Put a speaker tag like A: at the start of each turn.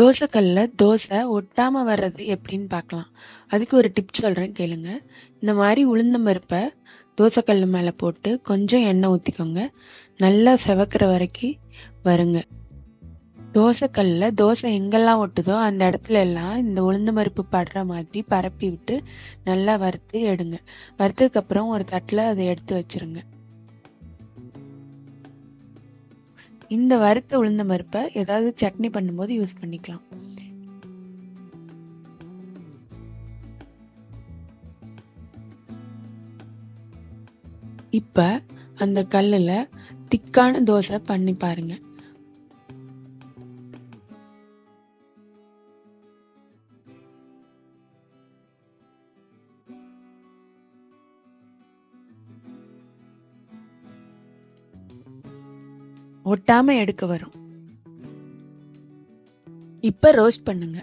A: தோசைக்கல்ல தோசை ஒட்டாமல் வர்றது எப்படின்னு பார்க்கலாம். அதுக்கு ஒரு டிப் சொல்கிறேன் கேளுங்க. இந்த மாதிரி உளுந்த பருப்ப தோசைக்கல் மேலே போட்டு கொஞ்சம் எண்ணெய் ஊற்றிக்கோங்க நல்லா செவக்கிற வரைக்கும் வருங்க. தோசைக்கல்ல தோசை எங்கெல்லாம் ஒட்டுதோ அந்த இடத்துல எல்லாம் இந்த உளுந்த பருப்பு படுற மாதிரி பரப்பி விட்டு நல்லா வறுத்து எடுங்க. வறுத்ததுக்கப்புறம் ஒரு தட்டில் அதை எடுத்து வச்சுருங்க. இந்த வறுத்த உளுந்த பருப்ப ஏதாவது சட்னி பண்ணும்போது யூஸ் பண்ணிக்கலாம். இப்போ அந்த கல்லில் திக்கான தோசை பண்ணி பாருங்கள் ஒட்டாம எடுக்க வரும். இப்ப ரோஸ்ட் பண்ணுங்க.